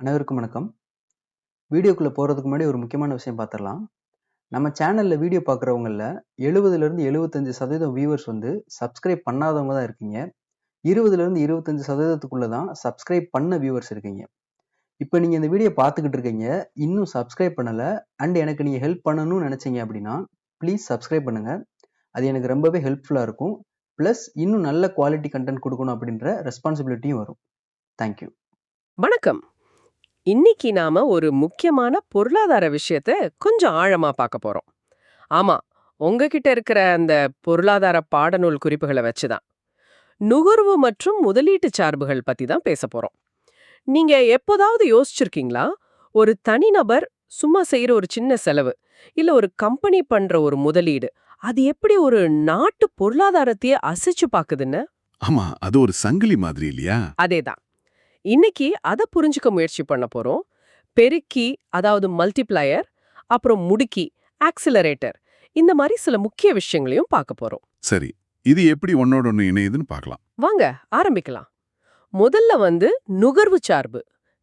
அனைவருக்கும் வணக்கம். வீடியோக்குள்ளே போகிறதுக்கு முன்னாடி ஒரு முக்கியமான விஷயம் பார்த்துடலாம் நம்ம சேனலில் வீடியோ பார்க்குறவங்களில் எழுபதுலேருந்து எழுபத்தஞ்சு சதவீதம் வியூவர்ஸ் வந்து சப்ஸ்கிரைப் பண்ணாதவங்க தான் இருக்கீங்க. இருபதுலேருந்து இருபத்தஞ்சு சதவீதத்துக்குள்ளே தான் சப்ஸ்கிரைப் பண்ண வியூவர்ஸ் இருக்கீங்க. இப்போ நீங்கள் இந்த வீடியோ பார்த்துக்கிட்டு இருக்கீங்க இன்னும் சப்ஸ்கிரைப் பண்ணலை அண்ட் எனக்கு நீங்கள் ஹெல்ப் பண்ணணும்னு நினச்சிங்க அப்படின்னா ப்ளீஸ் சப்ஸ்கிரைப் பண்ணுங்கள் அது எனக்கு ரொம்பவே ஹெல்ப்ஃபுல்லாக இருக்கும். ப்ளஸ் இன்னும் நல்ல குவாலிட்டி கண்டென்ட் கொடுக்கணும் அப்படின்ற ரெஸ்பான்சிபிலிட்டியும் வரும். தேங்க்யூ வணக்கம். இன்னைக்கு நாம ஒரு முக்கியமான பொருளாதார விஷயத்த கொஞ்சம் ஆழமா பார்க்க போறோம். ஆமா உங்ககிட்ட இருக்கிற அந்த பொருளாதார பாடநூல் குறிப்புகளை வச்சுதான். நுகர்வு மற்றும் முதலீட்டு சார்புகள் பத்தி தான் பேச போறோம். நீங்க எப்போதாவது யோசிச்சிருக்கீங்களா? ஒரு தனிநபர் சும்மா செய்யற ஒரு சின்ன செலவு இல்ல ஒரு கம்பெனி பண்ற ஒரு முதலீடு அது எப்படி ஒரு நாட்டு பொருளாதாரத்தையே அசைச்சு பாக்குதுன்னு ஆமா அது ஒரு சங்கிலி மாதிரி இல்லையா? அதேதான். இன்னைக்கு அதை புரிஞ்சுக்க முயற்சி பண்ண போறோம். பெருக்கி அதாவது மல்டிப்ளையர் அப்புறம் முடுக்கி ஆக்சிலரேட்டர் இந்த மாதிரி சில முக்கிய விஷயங்களையும் பார்க்க போறோம். சரி இது எப்படி ஒன்னோட ஒண்ணு இணையுதுன்னு பார்க்கலாம். வாங்க ஆரம்பிக்கலாம். முதல்ல வந்து நுகர்வு சார்பு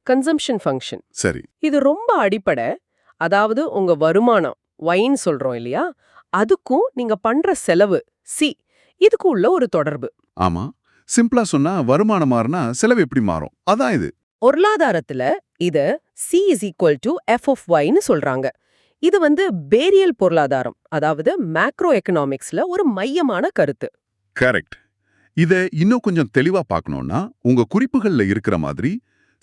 கன்சம்ஷன் ஃபங்க்ஷன் சரி. இது ரொம்ப அடிப்படை. அதாவது உங்க வருமானம் ஒயின் சொல்றோம் இல்லையா? அதுக்கும் நீங்க பண்ற செலவு சி இதுக்கு உள்ள ஒரு தொடர்பு. ஆமா. சிம்பிளா சொன்னா வருமானம் மாறினா செலவு எப்படி மாறும்? அதான் இது. பொருளாதாரத்துல இத C is equal to F of ஒய்னு சொல்றாங்க. இது வந்து பேரியல் பொருளாதாரம் அதாவது மேக்ரோ எக்கனாமிக்ஸ்ல ஒரு மையமான கருத்து. கரெக்ட் இத இன்னும் கொஞ்சம் தெளிவா பார்க்கணும்னா உங்க குறிப்புகள்ல இருக்கிற மாதிரி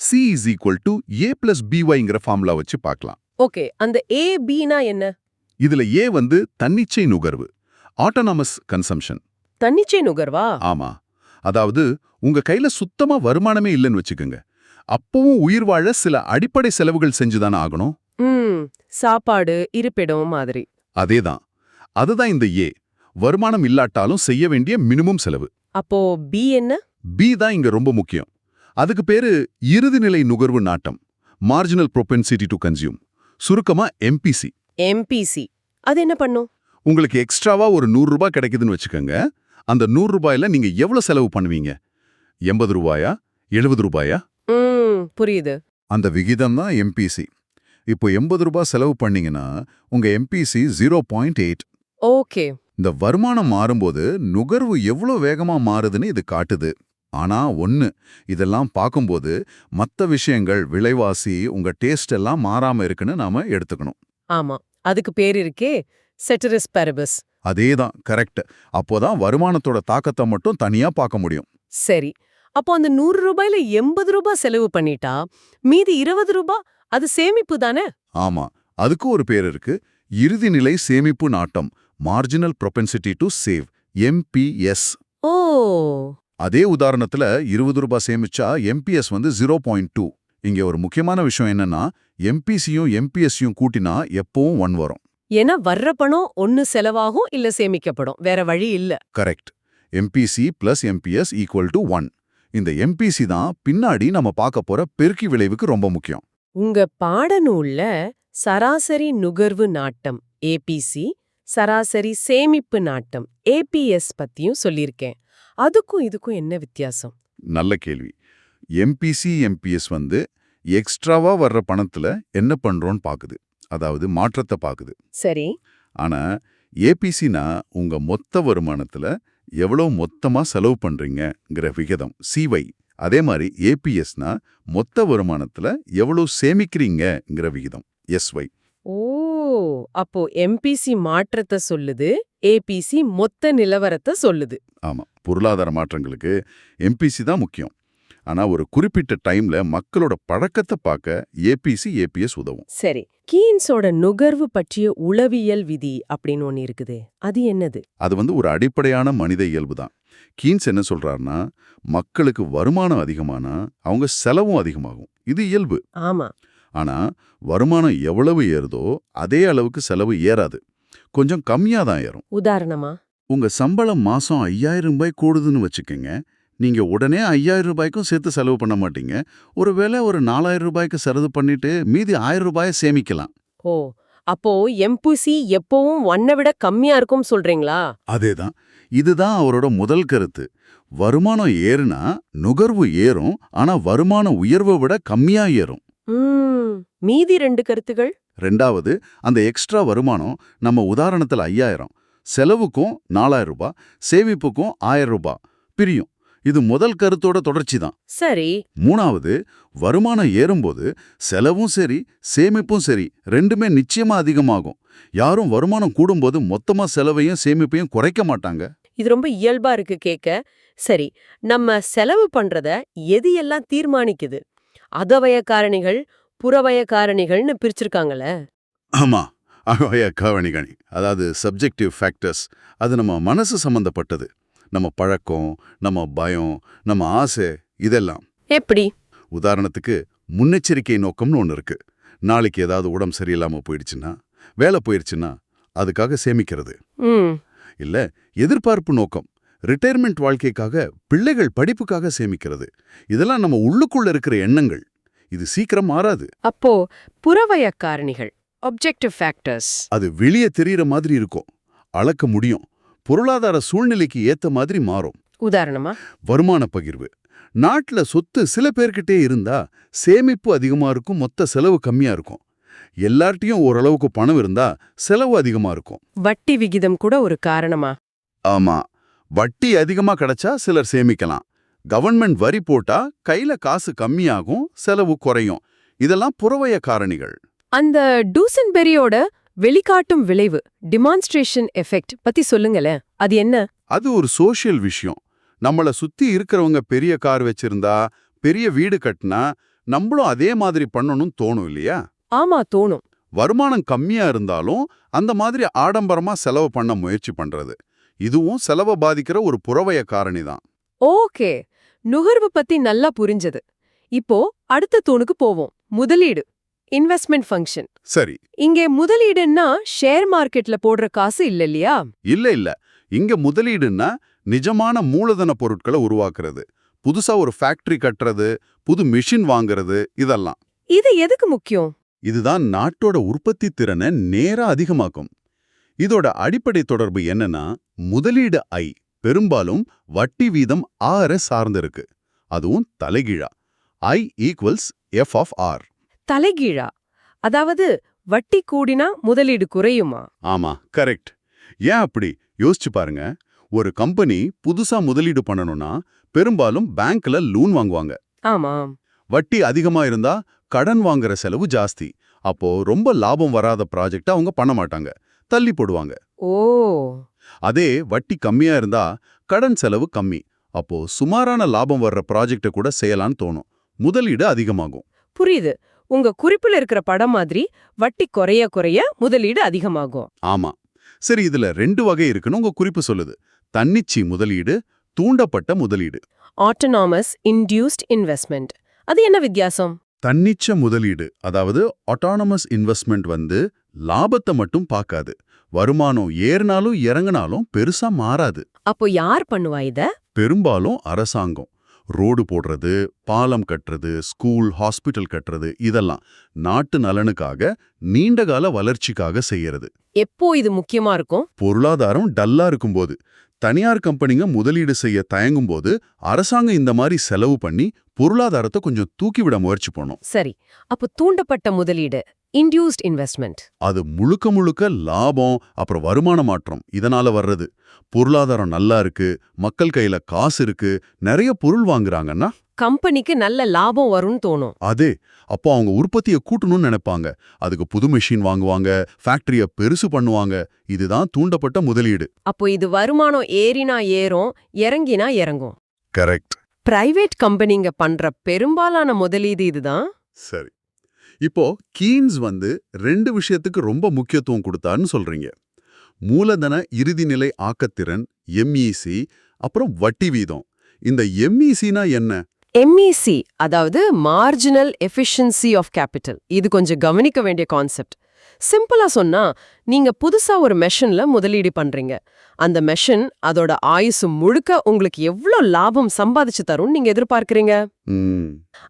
C is equal to A plus பிஒய்ங்கிற formula வச்சு பார்க்கலாம். ஓகே அந்த ஏ பினா என்ன? இதுல ஏ வந்து தன்னிச்சை நுகர்வு ஆட்டோனாமஸ் கன்சம்ஷன் தன்னிச்சை நுகர்வா? ஆமா. அதாவது உங்க கையில சுத்தமா வருமானமே இல்லைன்னு வச்சுக்கோங்க. அப்பவும் உயிர் வாழ சில அடிப்படை செலவுகள் செஞ்சுதானே ஆகணும். சாப்பாடு இருப்பிடம் மாதிரி. அதேதான். அதுதான் இந்த ஏ. வருமானம் இல்லாட்டாலும் செய்ய வேண்டிய மினிமம் செலவு. அப்போ பி என்ன? பி தான் இங்க ரொம்ப முக்கியம். அதுக்கு பேரு இறுதிநிலை நுகர்வு நாட்டம். மார்ஜினல் ப்ரொபென்சிட்டி டு கன்சியூம் சுருக்கமா எம்பிசி எம்பிசி அது என்ன பண்ணும்? உங்களுக்கு எக்ஸ்ட்ராவா ஒரு நூறு ரூபாய் கிடைக்குதுன்னு வச்சுக்கோங்க. அந்த நூறு ரூபாயில நீங்க எவ்வளவு செலவு பண்ணுவீங்க? எண்பது ரூபாயா? எழுபது ரூபாயா? புரியுது. அந்த விகிதம் தான் எம்பிசி இப்போ எண்பது ரூபாய் செலவு பண்ணீங்கன்னா உங்க MPC zero point eight okay. இந்த வருமானம் மாறும்போது நுகர்வு எவ்வளோ வேகமா மாறுதுன்னு இது காட்டுது. ஆனா ஒன்னு இதெல்லாம் பார்க்கும்போது மத்த விஷயங்கள் விலைவாசி உங்க டேஸ்ட் எல்லாம் மாறாம இருக்குன்னு நாம எடுத்துக்கணும். ஆமா அதுக்கு பேர் இருக்கே செட்டரிஸ் பெரபஸ் அதேதான் கரெக்ட் அப்போதான் வருமானத்தோட தாக்கத்தை மட்டும் தனியா பார்க்க முடியும். சரி. அப்போ அந்த நூறு ரூபாயில எண்பது ரூபாய் செலவு பண்ணிட்டா மீதி இருபது ரூபாய் அது சேமிப்பு தானே? ஆமா. அதுக்கு ஒரு பேர் இருக்கு. இறுதிநிலை சேமிப்பு நாட்டம். Marginal propensity to save MPS ஓ! அதே உதாரணத்துல இருபது ரூபாய் சேமிச்சா எம்பிஎஸ் வந்து ஜீரோ பாயிண்ட் டூ இங்க ஒரு முக்கியமான விஷயம் என்னன்னா எம்பிசியும் எம்பிஎஸ்சியும் கூட்டினா எப்பவும் ஒன் வரும். ஏன்னா வர்ற பணம் ஒன்னு செலவாகும் இல்ல சேமிக்கப்படும். வேற வழி இல்ல. Correct MPC plus MPS equal to one இந்த எம்பிசி தான் பின்னாடி நம்ம பார்க்க போற பெருக்கி விளைவுக்கு ரொம்ப முக்கியம். உங்க பாடநூல்ல சராசரி நுகர்வு நாட்டம் ஏபிசி சராசரி சேமிப்பு நாட்டம் ஏபிஎஸ் பத்தியும் சொல்லியிருக்கேன். அதுக்கும் இதுக்கும் என்ன வித்தியாசம்? நல்ல கேள்வி. எம்பிசி எம்பிஎஸ் வந்து எக்ஸ்ட்ராவா வர்ற பணத்துல என்ன பண்றோம்னு பாக்குது. அதாவது மாற்றத்தை பாக்குது. சரி. ஆனா ஏபிசினா உங்க மொத்த வருமானத்துல எவ்வளவு மொத்தமா செலவு பண்றீங்கங்கிற விகிதம் சிவை அதே மாதிரி ஏபிஎஸ்னா மொத்த வருமானத்துல எவ்வளவு சேமிக்கிறீங்கங்கிற விகிதம் எஸ்ஒய் ஓ அப்போ எம்பிசி மாற்றத்தை சொல்லுது ஏபிசி மொத்த நிலவரத்தை சொல்லுது. ஆமா பொருளாதார மாற்றங்களுக்கு எம்பிசி தான் முக்கியம். ஆனா ஒரு குறிப்பிட்ட டைம்ல மக்களோட பழக்கத்தை பார்க்க ஏபிசி ஏபிஎஸ் உதவும். சரி. கீன்ஸோட நுகர்வு பற்றிய உளவியல் விதி அப்படின்னு ஒன்னு இருக்குது. அது என்னது? அது வந்து ஒரு அடிப்படையான மனித இயல்பு தான். கீன்ஸ் என்ன சொல்றாருன்னா மக்களுக்கு வருமானம் அதிகமானா அவங்க செலவும் அதிகமாகும். இது இயல்பு. ஆமா. ஆனா வருமானம் எவ்வளவு ஏறுதோ அதே அளவுக்கு செலவு ஏறாது. கொஞ்சம் கம்மியா தான் ஏறும். உதாரணமா? உங்க சம்பளம் மாசம் ஐயாயிரம் ரூபாய் கூடுதுன்னு வச்சுக்கோங்க. நீங்க உடனே ஐயாயிரம் ரூபாய்க்கும் சேர்த்து செலவு பண்ண மாட்டீங்க. ஒருவேளை ஒரு நாலாயிரம் ரூபாய்க்கு செலவு பண்ணிட்டு மீதி ஆயிரம் ரூபாயை சேமிக்கலாம். ஓ அப்போ எம்பிசி எப்பவும் ஒன்னை விட கம்மியா இருக்கும் சொல்றீங்களா? அதேதான். இதுதான் அவரோட முதல் கருத்து. வருமானம் ஏறுனா நுகர்வு ஏறும் ஆனா வருமான உயர்வை விட கம்மியா ஏறும். மீதி ரெண்டு கருத்துகள்? ரெண்டாவது அந்த எக்ஸ்ட்ரா வருமானம் நம்ம உதாரணத்துல ஐயாயிரம். செலவுக்கும் நாலாயிரம் ரூபாய் சேமிப்புக்கும் ஆயிரம் ரூபாய். பிரியும். இது முதல் கருத்தோட தொடர்ச்சி தான் சரி. மூணாவது வருமானம் ஏறும்போது செலவும் சரி சேமிப்பும் சரி ரெண்டுமே நிச்சயமா அதிகமாகும். யாரும் வருமானம் கூடும்போது மொத்தமா செலவையும் சேமிப்பையும் குறைக்க மாட்டாங்க. இது ரொம்ப இயல்பா இருக்கு கேக்க. சரி நம்ம செலவு பண்றத எது எல்லாம் தீர்மானிக்குது? அதவய காரணிகள் புறவய காரணிகள்னு பிரிச்சிருக்காங்களே ஆமா அகவய கவனிகணி அதாவது சப்ஜெக்டிவ் ஃபேக்டர்ஸ் அது நம்ம மனசு சம்பந்தப்பட்டது. நம்ம பழக்கம் நம்ம பயம் நம்ம ஆசை இதெல்லாம். எப்படி? உதாரணத்துக்கு முன்னெச்சரிக்கை நோக்கம்னு ஒன்று இருக்கு. நாளைக்கு ஏதாவது உடம்பு சரியில்லாம போயிடுச்சுன்னா வேலை போயிடுச்சுன்னா அதுக்காக சேமிக்கிறது. இல்ல எதிர்பார்ப்பு நோக்கம் ரிட்டையர்மெண்ட் வாழ்க்கைக்காக பிள்ளைகள் படிப்புக்காக சேமிக்கிறது. இதெல்லாம் நம்ம உள்ளுக்குள்ள இருக்கிற எண்ணங்கள். இது சீக்கிரம் மாறாது. அப்போ புறவய காரணிகள் ஒப்ஜெக்டிவ் ஃபேக்டர்ஸ் அது வெளியே தெரியற மாதிரி இருக்கும். அளக்க முடியும். பொருளாதார சூழ்நிலைக்கு ஏத்த மாதிரி மாறும். உதாரணமா? வருமான பகிர்வு. நாட்டுல சொத்து சில பேர்கிட்டே இருந்தா சேமிப்பு அதிகமா இருக்கும் மொத்த செலவு கம்மியா இருக்கும். எல்லார்ட்டையும் ஓரளவுக்கு பணம் இருந்தா செலவு அதிகமா இருக்கும். வட்டி விகிதம் கூட ஒரு காரணமா? ஆமா. வட்டி அதிகமா கிடைச்சா சிலர் சேமிக்கலாம். கவர்மெண்ட் வரி போட்டா கையில காசு கம்மியாகும் செலவு குறையும். இதெல்லாம் புறவய காரணிகள். அந்த டூசன்பெரியோட வெளிக்காட்டும் விளைவு டிமான்ஸ்ட்ரேஷன் எஃபெக்ட் பத்தி சொல்லுங்களேன். அது என்ன? அது ஒரு சோஷியல் விஷயம். நம்மள சுத்தி இருக்கிறவங்க பெரிய கார் வச்சிருந்தா பெரிய வீடு கட்டினா நம்மளும் அதே மாதிரி பண்ணணும்னு தோணும் இல்லையா? ஆமா தோணும். வருமானம் கம்மியா இருந்தாலும் அந்த மாதிரி ஆடம்பரமா செலவு பண்ண முயற்சி பண்றது. இதுவும் செலவை பாதிக்கிற ஒரு புறவய காரணி தான். ஓகே. நுகர்வு பத்தி நல்லா புரிஞ்சது. இப்போ அடுத்த தூணுக்கு போவோம். முதலீடு. இன்வெஸ்ட்மெண்ட் ஃபங்க்ஷன் சரி. இங்கே முதலீடுன்னா ஷேர் மார்க்கெட்ல போடுற காசு இல்ல இல்லையா? இல்ல இல்ல. இங்க முதலீடுன்னா நிஜமான மூலதன பொருட்களை உருவாக்குறது. புதுசா ஒரு ஃபேக்டரி கட்டுறது புது மிஷின் வாங்குறது இதெல்லாம். இது எதுக்கு முக்கியம்? இதுதான் நாட்டோட உற்பத்தி திறனை நேரா அதிகமாக்கும். இதோட அடிப்படை தொடர்பு என்னன்னா முதலீடு ஐ பெரும்பாலும் வட்டி வீதம் ஆற சார்ந்திருக்கு. அதுவும் தலைகீழா. I equals F of R தலைகீழா? அதாவது வட்டி கூடினா முதலீடு குறையுமா? ஆமா கரெக்ட் ஏன் அப்படி? யோசிச்சு பாருங்க. ஒரு கம்பெனி புதுசா முதலீடு பண்ணணும்னா பெரும்பாலும் பேங்க்ல லோன் வாங்குவாங்க. ஆமா வட்டி அதிகமா இருந்தா கடன் வாங்குற செலவு ஜாஸ்தி. அப்போ ரொம்ப லாபம் வராத ப்ராஜெக்ட் அவங்க பண்ண மாட்டாங்க. தள்ளி போடுவாங்க. ஓ. அதே வட்டி கம்மியா இருந்தா கடன் செலவு கம்மி. அப்போ சுமாரான லாபம் வர்ற ப்ராஜெக்ட கூட செய்யலாம்னு தோணும். முதலீடு அதிகமாகும். புரியுது. உங்க குறிப்புல இருக்கிற படம் மாதிரி வட்டி குறைய குறைய முதலீடு அதிகமாகும். ஆமா. சரி இதுல ரெண்டு வகை இருக்குன்னு உங்க குறிப்பு சொல்லுது. தன்னிச்சி முதலீடு தூண்டப்பட்ட முதலீடு. ஆட்டோனாமஸ் இன்டியூஸ்ட் இன்வெஸ்ட்மெண்ட் அது என்ன வித்தியாசம்? தன்னிச்ச முதலீடு அதாவது ஆட்டானமஸ் இன்வெஸ்ட்மெண்ட் வந்து லாபத்தை மட்டும் பார்க்காது. வருமானம் ஏறினாலும் இறங்கினாலும் பெருசா மாறாது. அப்போ யார் பண்ணுவா இத? பெரும்பாலும் அரசாங்கம். ரோடு போடுறது பாலம் கட்டுறது ஸ்கூல் ஹாஸ்பிட்டல் கட்டுறது இதெல்லாம் நாட்டு நலனுக்காக நீண்டகால வளர்ச்சிக்காக செய்யறது. எப்போ இது முக்கியமா இருக்கும்? பொருளாதாரம் டல்லா இருக்கும்போது தனியார் கம்பெனிங்க முதலீடு செய்ய தயங்கும்போது அரசாங்கம் இந்த மாதிரி செலவு பண்ணி பொருளாதாரத்தை கொஞ்சம் தூக்கிவிட முயற்சி பண்ணும். சரி அப்போ தூண்டப்பட்ட முதலீடு இன்டியூஸ்ட் இன்வெஸ்ட்மெண்ட் அது முழுக்க முழுக்க லாபம் அப்புறம் வருமான மாற்றம். இதனால வர்றது. பொருளாதாரம் நல்லா இருக்கு மக்கள் கையில காசு இருக்கு நிறைய பொருள் வாங்குறாங்கன்னா கம்பெனிக்கு நல்ல லாபம் வரும்னு தோணும். அதே அப்போ அவங்க உற்பத்தியை கூட்டணும்னு நினைப்பாங்க. அதுக்கு புது மெஷின் வாங்குவாங்க ஃபேக்டரிய பெருசு பண்ணுவாங்க. இதுதான் தூண்டப்பட்ட முதலீடு. அப்போ இது வருமானம் ஏறினா ஏறும் இறங்கினா இறங்கும். கரெக்ட் பிரைவேட் கம்பெனிங்க பண்ற பெரும்பாலான முதலீடு இதுதான். சரி. இப்போ கீன்ஸ் வந்து ரெண்டு விஷயத்துக்கு ரொம்ப முக்கியத்துவம் கொடுத்தான்னு சொல்றீங்க. மூலதன இறுதிநிலை ஆக்கத்திறன் எம்இசி அப்புறம் வட்டி வீதம். இந்த எம்இசினா என்ன? எம்இசி அதாவது மார்ஜினல் எஃபிஷியன்சி ஆஃப் கேபிட்டல் இது கொஞ்சம் கவனிக்க வேண்டிய கான்செப்ட் சிம்பிளா சொன்னா நீங்க புதுசா ஒரு மெஷின்ல முதலீடு பண்றீங்க. அந்த மெஷின் அதோட ஆயுசு முழுக்க உங்களுக்கு எவ்ளோ லாபம் சம்பாதிச்சு தரும்னு நீங்க எதிர்பார்க்கறீங்க?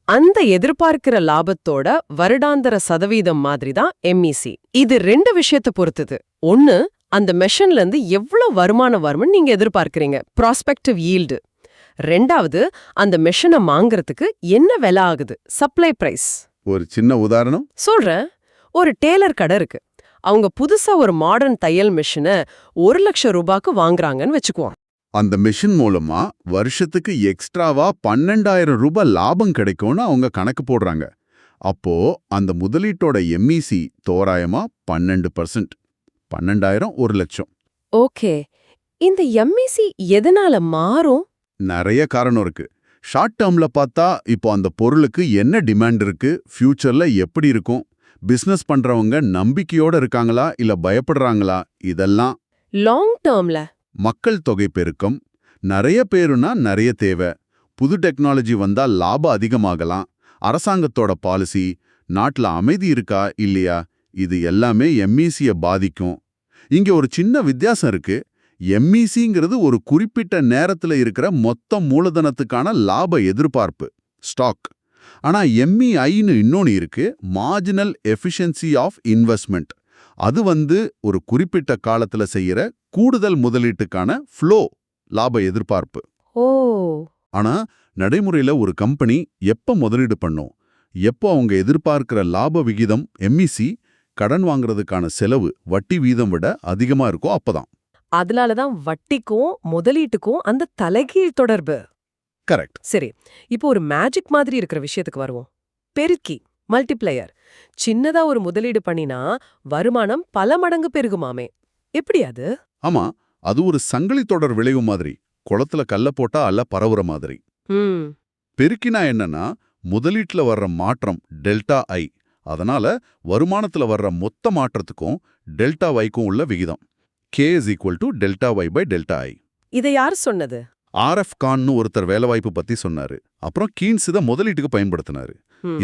அந்த எதிர்பார்க்கிற லாபத்தோட வருடாந்தர சதவீதம் மாதிரி தான் எம்இசி இது ரெண்டு விஷயத்தை பொறுத்தது. ஒன்னு அந்த மெஷின்ல இருந்து எவ்ளோ வருமானம் வரும்னு நீங்க எதிர்பார்க்கறீங்க? ப்ராஸ்பெக்டிவ் ஈல்டு ரெண்டாவது அந்த மெஷினை வாங்குறதுக்கு என்ன விலை ஆகுது? சப்ளை பிரைஸ் ஒரு சின்ன உதாரணம். சொல்றேன். ஒரு டேலர் கடை இருக்கு. அவங்க புதுசா ஒரு மாடர்ன் தையல் மிஷினை ஒரு லட்சம் ரூபாய்க்கு வாங்குறாங்கன்னு வச்சுக்குவோம். அந்த மிஷின் மூலமா வருஷத்துக்கு எக்ஸ்ட்ராவா பன்னெண்டாயிரம் ரூபாய் லாபம் கிடைக்கும்னு அவங்க கணக்கு போடுறாங்க. அப்போ அந்த முதலீட்டோட எம்இசி தோராயமா பன்னெண்டு பர்சன்ட் பன்னெண்டாயிரம் ஒரு லட்சம். ஓகே. இந்த எம்இசி எதனால மாறும்? நிறைய காரணம் இருக்கு. ஷார்ட் டேர்ம்ல பார்த்தா இப்போ அந்த பொருளுக்கு என்ன டிமாண்ட் இருக்கு? ஃபியூச்சர்ல எப்படி இருக்கும்? பிசினஸ் பண்றவங்க நம்பிக்கையோட இருக்காங்களா இல்ல பயப்படுறாங்களா? இதெல்லாம் லாங் டேர்ம்ல மக்கள் தொகை பெருக்கம் நிறைய பேருனா நிறைய தேவை. புது டெக்னாலஜி வந்தா லாபம் அதிகமாகலாம். அரசாங்கத்தோட பாலிசி நாட்டுல அமைதி இருக்கா இல்லையா? இது எல்லாமே எம்இசிய பாதிக்கும். இங்க ஒரு சின்ன வித்தியாசம் இருக்கு. எம்இசிங்கிறது ஒரு குறிப்பிட்ட நேரத்துல இருக்கிற மொத்த மூலதனத்துக்கான லாப எதிர்பார்ப்பு. ஸ்டாக் ஆனா எம்இஐன்னு இன்னொன்னு இருக்கு மார்ஜினல் எஃபிஷியன்சி ஆஃப் இன்வெஸ்ட்மெண்ட் அது வந்து ஒரு குறிப்பிட்ட காலத்துல செய்யற கூடுதல் முதலீட்டுக்கான ஃப்ளோ லாப எதிர்பார்ப்பு. ஓ. ஆனா நடைமுறையில ஒரு கம்பெனி எப்ப முதலீடு பண்ணும்? எப்போ அவங்க எதிர்பார்க்கிற லாப விகிதம் எம்இசி கடன் வாங்குறதுக்கான செலவு வட்டி வீதம் விட அதிகமா இருக்கோ அப்பதான். அதனாலதான் வட்டிக்கும் முதலீட்டுக்கும் அந்த தலைகீழ் தொடர்பு. கரெக்ட். சரி இப்போ ஒரு மேஜிக் மாதிரி இருக்கிற விஷயத்துக்கு வருவோம். பெருக்கி மல்டிப்ளையர். சின்னதா ஒரு முதலீடு பண்ணினா வருமானம் பல மடங்கு பெருகுமாமே. எப்படி அது? ஆமா அது ஒரு சங்கிலி தொடர் விளைவு மாதிரி. குளத்துல கல்ல போட்டா அல்ல பரவுற மாதிரி. பெருக்கினா என்னன்னா முதலீட்டுல வர்ற மாற்றம் டெல்டா ஐ. அதனால வருமானத்துல வர்ற மொத்த மாற்றத்துக்கும் டெல்டா வைக்கும் உள்ள விகிதம். K is equal to delta Y by delta I இதை யார் சொன்னது? ஆர்எஃப் கான்னு ஒருத்தர் வேலைவாய்ப்பு பத்தி சொன்னாரு. அப்புறம் கீன்ஸ் இதை முதலீட்டுக்கு பயன்படுத்தினாரு.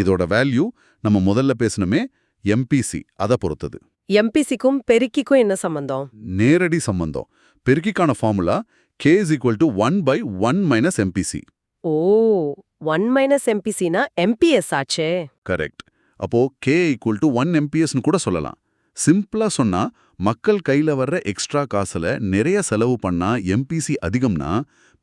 இதோட வேல்யூ நம்ம முதல்ல பேசணுமே எம்பிசி அதை பொறுத்தது. எம்பிசிக்கும் பெருக்கிக்கும் என்ன சம்பந்தம்? நேரடி சம்பந்தம். பெருக்கிக்கான formula K is equal to one by one minus MPC O one minus எம்பிசினா எம்பிஎஸ் ஆச்சே. கரெக்ட் அப்போ கே ஈக்குவல் டு ஒன் எம்பிஎஸ்னு கூட சொல்லலாம். சிம்பிளா சொன்னா மக்கள் கையில வர்ற எக்ஸ்ட்ரா காசுல நிறைய செலவு பண்ணா எம்பிசி அதிகம்னா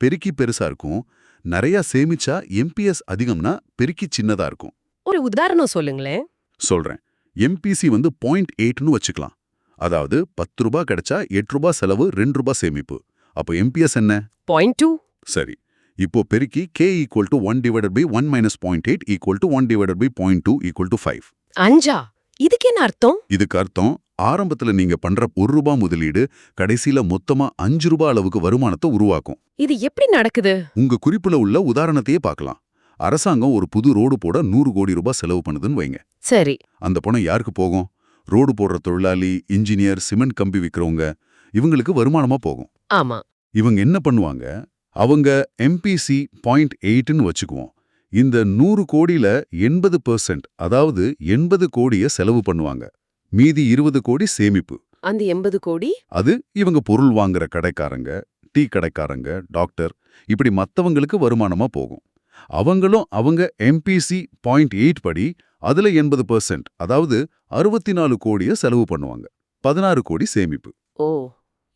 பெருக்கி பெருசா இருக்கும். நிறைய சேமிச்சா எம்பிஎஸ் அதிகம்னா பெருக்கி சின்னதா இருக்கும். ஒரு உதாரணம் சொல்லுங்களேன். சொல்றேன். எம்பிசி வந்து பாயிண்ட் எயிட்னு வச்சுக்கலாம். அதாவது பத்து ரூபாய் கிடைச்சா எட்டு ரூபாய் செலவு ரெண்டு ரூபாய் சேமிப்பு. அப்போ எம்பிஎஸ் என்ன? பாயிண்ட் டூ சரி. இப்போ பெருக்கி K equal to one divided by one minus point eight equal to one divided by point two equal to five அஞ்சா? இதுக்கு என்ன அர்த்தம்? இதுக்கு அர்த்தம் ஆரம்பத்துல நீங்க பண்ற ஒரு ரூபாய் முதலீடு கடைசியில மொத்தமா அஞ்சு ரூபாய் அளவுக்கு வருமானத்தை உருவாக்கும். இது எப்படி நடக்குது? உங்க குறிப்புல உள்ள உதாரணத்தையே பார்க்கலாம். அரசாங்கம் ஒரு புது ரோடு போட நூறு கோடி ரூபாய் செலவு பண்ணுதுன்னு வைங்க. சரி. அந்த பணம் யாருக்கு போகும்? ரோடு போடுற தொழிலாளி இன்ஜினியர் சிமெண்ட் கம்பி விக்கிறவங்க இவங்களுக்கு வருமானமா போகும். ஆமா. இவங்க என்ன பண்ணுவாங்க? அவங்க எம்பிசி பாயிண்ட் எயிட்னு வச்சுக்குவோம். இந்த நூறு கோடியில எண்பது பெர்சென்ட் அதாவது எண்பது கோடிய செலவு பண்ணுவாங்க. மீதி இருபது கோடி சேமிப்பு. அந்த எண்பது கோடி? அது இவங்க பொருள் வாங்குற கடைக்காரங்க டீ கடைக்காரங்க டாக்டர் இப்படி மத்தவங்களுக்கு வருமானமா போகும். அவங்களும் அவங்க எம்பிசி பாயிண்ட் எயிட் படி அதுல எண்பது பெர்சென்ட் அதாவது அறுபத்தி நாலு கோடிய செலவு பண்ணுவாங்க. பதினாறு கோடி சேமிப்பு. ஓ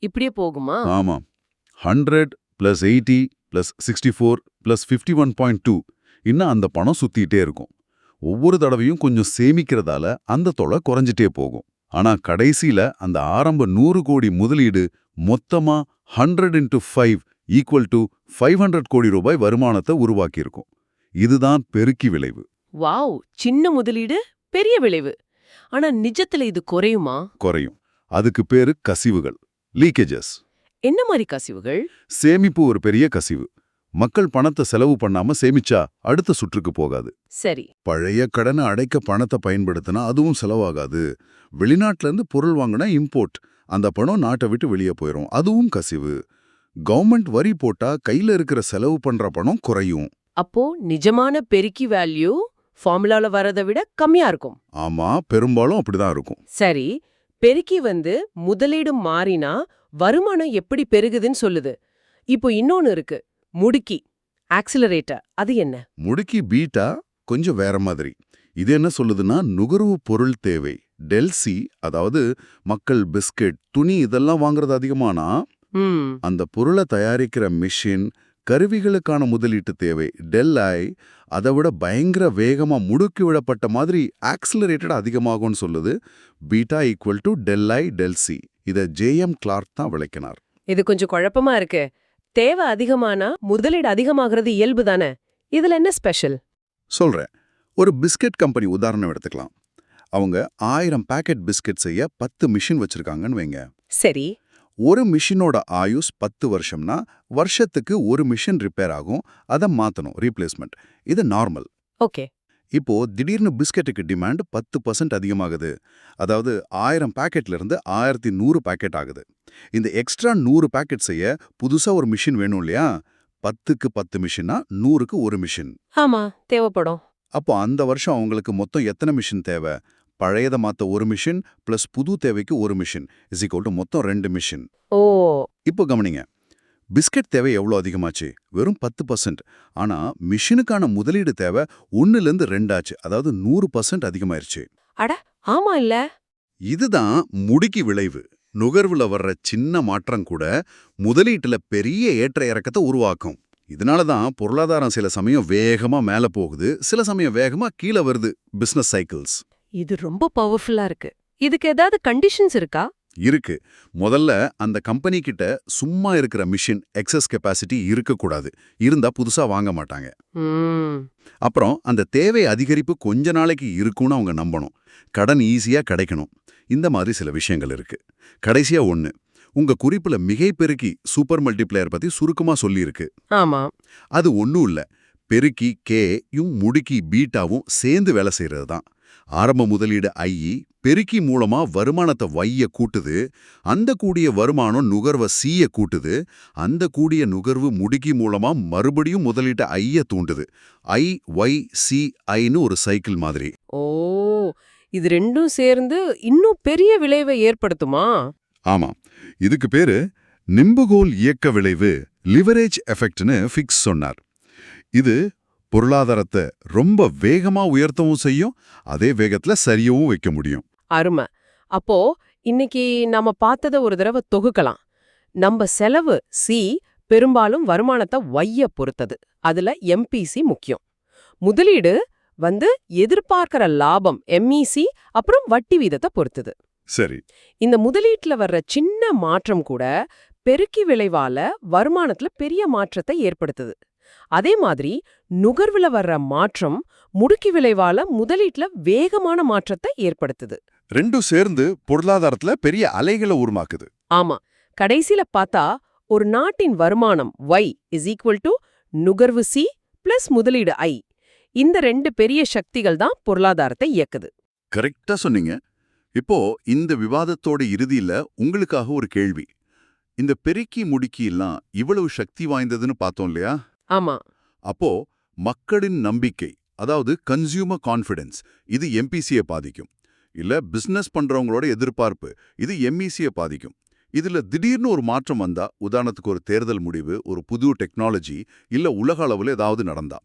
இப்படியே போகுமா? ஆமாம். Hundred plus eighty plus sixty four plus fifty one point two இன்னும் அந்த பணம் சுத்திட்டே இருக்கும். ஒவ்வொரு தடவையும் கொஞ்சம் சேமிக்கிறதால அந்த தொலை குறைஞ்சிட்டே போகும். ஆனா கடைசியில அந்த ஆரம்ப நூறு கோடி முதலீடு மொத்தமா hundred into five equal to five hundred கோடி ரூபாய் வருமானத்தை உருவாக்கியிருக்கும். இதுதான் பெருக்கி விளைவு. வாவ்! சின்ன முதலீடு பெரிய விளைவு. ஆனா நிஜத்துல இது குறையுமா? குறையும். அதுக்கு பேரு கசிவுகள் லீக்கேஜஸ் என்ன மாதிரி கசிவுகள்? சேமிப்பு ஒரு பெரிய கசிவு. மக்கள் பணத்தை செலவு பண்ணாம சேமிச்சா அடுத்த சுற்றுக்கு போகாது. சரி. பழைய கடனை அடைக்க பணத்தை பயன்படுத்தினா அதுவும் செலவாகாது. வெளிநாட்டுல இருந்து பொருள் வாங்கினா இம்போர்ட் அந்த பணம் நாட்டை விட்டு வெளியே போயிடும் அதுவும் கசிவு. கவர்மெண்ட் வரி போட்டா கையில இருக்கிற செலவு பண்ற பணம் குறையும். அப்போ நிஜமான பெருக்கி வேல்யூ ஃபார்முலால வரதை விட கம்மியா இருக்கும். ஆமா பெரும்பாலும் அப்படிதான் இருக்கும். சரி பெருக்கி வந்து முதலீடு மாறினா வருமானம் எப்படி பெருகுதுன்னு சொல்லுது. இப்போ இன்னொன்னு இருக்கு. முடுக்கி ஆக்சிலரேட்டர் அது என்ன? முடுக்கி பீட்டா கொஞ்சம் வேற மாதிரி. இது என்ன சொல்லுதுன்னா நுகர்வு பொருள் தேவை. டெல்சி அதாவது மக்கள் பிஸ்கட் துணி இதெல்லாம் வாங்குறது அதிகமானா அந்த பொருளை தயாரிக்கிற மிஷின் கருவிகளுக்கான முதலீட்டு தேவை. டெல் ஐ அதை விட பயங்கர வேகமா முடுக்கி விடப்பட்ட மாதிரி ஆக்சிலரேட்டட் அதிகமாகும்னு சொல்லுது. Beta equal to del I del C இதை ஜேஎம் கிளார்க் தான் விளக்கினார். இது கொஞ்சம் குழப்பமா இருக்கு. தேவை அதிகமானா முதலீடு அதிகமாகிறது இயல்பு தானே? இதுல என்ன ஸ்பெஷல்? சொல்றேன். ஒரு பிஸ்கட் கம்பெனி உதாரணம் எடுத்துக்கலாம். அவங்க ஆயிரம் பாக்கெட் பிஸ்கட் செய்ய பத்து மிஷின் வச்சிருக்காங்கன்னு வைங்க. சரி. ஒரு மிஷினோட ஆயுஸ் பத்து வருஷம்னா வருஷத்துக்கு ஒரு மிஷின் ரிப்பேர் ஆகும். அதை மாத்தணும் ரீப்ளேஸ்மெண்ட். இது நார்மல். ஓகே. இப்போ திடீர்னு பிஸ்கெட்டுக்கு டிமாண்ட் பத்து பர்சன்ட் அதிகமாகுது. அதாவது ஆயிரம் பாக்கெட்ல இருந்து ஆயிரத்தி நூறு பாக்கெட் ஆகுது. இந்த எக்ஸ்ட்ரா நூறு பாக்கெட் செய்ய புதுசா ஒரு மிஷின் வேணும் இல்லையா? பத்துக்கு பத்து மிஷினா நூறுக்கு ஒரு மிஷின். ஆமா தேவைப்படும். அப்போ அந்த வருஷம் அவங்களுக்கு மொத்தம் எத்தனை மிஷின் தேவை? பழையதை மாத்த ஒரு மிஷின் பிளஸ் புது தேவைக்கு ஒரு மிஷின். இஸ் டு மொத்தம் ரெண்டு மிஷின். ஓ. இப்போ கவனிங்க. பிஸ்கட் தேவை எவ்வளோ அதிகமாச்சு? வெறும் பத்து பர்சன்ட் ஆனா மிஷினுக்கான முதலீடு தேவை ஒன்னுலேருந்து ரெண்டாச்சு. அதாவது நூறு பர்சன்ட் அதிகமாயிருச்சு. ஆமா இல்ல. இதுதான் முடுக்கி விளைவு. நுகர்வுல வர்ற சின்ன மாற்றம் கூட முதலீட்டுல பெரிய ஏற்ற இறக்கத்தை உருவாக்கும். இதனால தான் பொருளாதாரம் சில சமயம் வேகமா மேல போகுது. சில சமயம் வேகமா கீழே வருது. Business cycles. இது ரொம்ப பவர்ஃபுல்லா இருக்கு. இதுக்கு ஏதாவது கண்டிஷன்ஸ் இருக்கா? இருக்கு. முதல்ல அந்த கம்பெனி கிட்ட சும்மா இருக்கிற மிஷின் எக்ஸஸ் கெப்பாசிட்டி இருக்கக்கூடாது. இருந்தா புதுசா வாங்க மாட்டாங்க. அப்புறம் அந்த தேவை அதிகரிப்பு கொஞ்ச நாளைக்கு இருக்கும்னு அவங்க நம்பணும். கடன் ஈஸியா கிடைக்கணும். இந்த மாதிரி சில விஷயங்கள் இருக்கு. கடைசியா ஒண்ணு. உங்க குறிப்புல மிகை பெருக்கி சூப்பர் மல்டிப்ளேயர் பத்தி சுருக்கமா சொல்லியிருக்கு. ஆமா. அது ஒன்றும் இல்ல. பெருக்கி கே யும் முடுக்கி பீட்டாவும் சேர்ந்து வேலை செய்யறது தான். ஆரம்ப முதலீடு ஐஇ பெருக்கி மூலமா வருமானத்தை வைய கூட்டுது. அந்த கூடிய வருமானம் நுகர்வை சீய கூட்டுது. அந்த கூடிய நுகர்வு முடுக்கி மூலமா மறுபடியும் முதலீட்டை ஐய தூண்டுது. ஐ ஒய் சி ஐன்னு ஒரு சைக்கிள் மாதிரி. ஓ இது ரெண்டும் சேர்ந்து இன்னும் பெரிய விளைவை ஏற்படுத்துமா? ஆமாம் இதுக்கு பேரு நிம்புகோல் இயக்க விளைவு லிவரேஜ் எஃபெக்ட்னு ஃபிக்ஸ் சொன்னார். இது பொருளாதாரத்தை ரொம்ப வேகமா உயர்த்தவும் செய்யும் அதே வேகத்துல சரியவும் வைக்க முடியும். அருமை. அப்போ இன்னைக்கு நாம பார்த்தத ஒரு தடவை தொகுக்கலாம். நம்ம செலவு சி பெரும்பாலும் வருமானத்தை வைய பொறுத்தது. அதுல எம்பிசி முக்கியம். முதலீடு வந்து எதிர்பார்க்கிற லாபம் எம்இசி அப்புறம் வட்டி வீதத்தை பொறுத்தது. சரி. இந்த முதலீட்டுல வர்ற சின்ன மாற்றம் கூட பெருக்கி விளைவால வருமானத்துல பெரிய மாற்றத்தை ஏற்படுத்துது. அதே மாதிரி நுகர்வுல வர்ற மாற்றம் முடுக்கி விளைவால முதலீட்டுல வேகமான மாற்றத்தை ஏற்படுத்துது. ரெண்டும் சேர்ந்து பொருளாதாரத்துல பெரிய அலைகளை உருமாக்குது. ஆமா. கடைசில பார்த்தா ஒரு நாட்டின் வருமானம் y இஸ் ஈக்குவல் டு நுகர்வு சி பிளஸ் முதலீடு ஐ இந்த ரெண்டு பெரிய சக்திகள் தான் பொருளாதாரத்தை இயக்குது. கரெக்டா சொன்னீங்க. இப்போ இந்த விவாதத்தோட இறுதியில உங்களுக்காக ஒரு கேள்வி. இந்த பெருக்கி முடுக்கி எல்லாம் இவ்வளவு சக்தி வாய்ந்ததுன்னு பார்த்தோம் இல்லையா? ஆமா. அப்போ மக்களின் நம்பிக்கை அதாவது கன்சியூமர் கான்ஃபிடன்ஸ் இது எம்பிசியை பாதிக்கும். இல்ல பிசினஸ் பண்றவங்களோட எதிர்பார்ப்பு இது எம்இசியை பாதிக்கும். இதுல திடீர்னு ஒரு மாற்றம் வந்தா உதாரணத்துக்கு ஒரு தேர்தல் முடிவு ஒரு புது டெக்னாலஜி இல்ல உலக அளவுல ஏதாவது நடந்தா.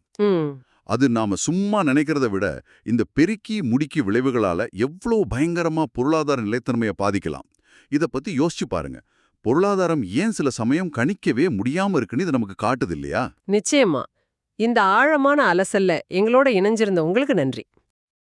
அது நாம சும்மா நினைக்கிறத விட இந்த பெருக்கி முடுக்கி விளைவுகளால எவ்வளவு பயங்கரமா பொருளாதார நிலைத்தன்மையை பாதிக்கலாம். இத பத்தி யோசிச்சு பாருங்க. பொருளாதாரம் ஏன் சில சமயம் கணிக்கவே முடியாம இருக்குன்னு இது நமக்கு காட்டுது இல்லையா? நிச்சயமா. இந்த ஆழமான அலசல்ல எங்களோட இணைஞ்சிருந்த உங்களுக்கு நன்றி.